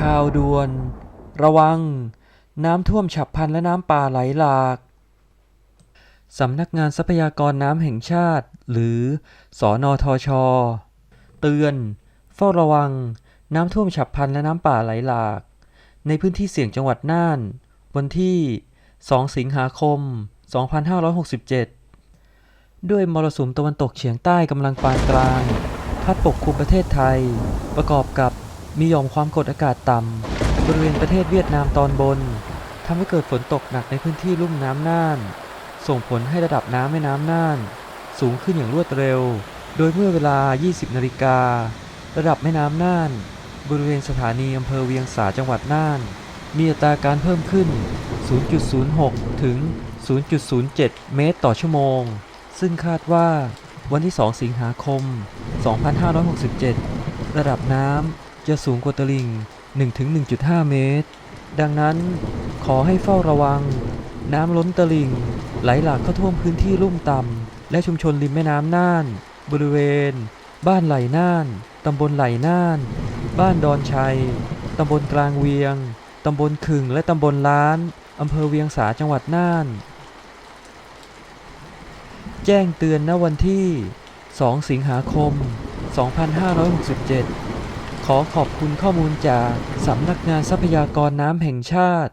ข่าวด่วน ระวัง น้ำท่วมฉับพลันและน้ำป่าไหลหลากสำนักงานทรัพยากรน้ำแห่งชาติ หรือสอนอทชเตือน เฝ้าระวัง น้ำท่วมฉับพลันและน้ำป่าไหลหลาก ในพื้นที่เสี่ยงจังหวัดน่าน วันที่ 2 สิงหาคม 2567 ด้วยมรสุมตะวันตกเฉียงใต้กำลังปานกลาง พัดปกคลุมประเทศไทย ประกอบกับ มีหย่อมความกดอากาศต่ำบริเวณประเทศเวียดนามตอนบนทำให้เกิดฝนตกหนักในพื้นที่ลุ่มน้ำน่าน ส่งผลให้ระดับน้ำแม่น้ำน่าน สูงขึ้นอย่างรวดเร็ว โดยเมื่อเวลา 20 นาฬิกา ระดับแม่น้ำน่าน บริเวณสถานีอำเภอเวียงสาจังหวัดน่าน มีอัตราการเพิ่มขึ้น 0.06 ถึง 0.07 เมตรต่อชั่วโมง ซึ่งคาดว่าวันที่ 2 สิงหาคม 2567 ระดับน้ำ จะสูงกว่าตลิ่ง 1-1.5 เมตร ดังนั้นขอให้เฝ้าระวัง น้ำล้นตลิ่ง ไหลหลากเข้าท่วมพื้นที่ลุ่มต่ำและชุมชนริมแม่น้ำน่าน บริเวณ บ้านไหลน่าน ตำบลไหลน่าน บ้านดอนชัย ตำบลกลางเวียง ตำบลขึงและตำบลล้าน อำเภอเวียงสาจังหวัดน่าน แจ้งเตือนณวันที่ 2 สิงหาคม 2567 ขอขอบคุณข้อมูลจากสำนักงานทรัพยากรน้ำแห่งชาติ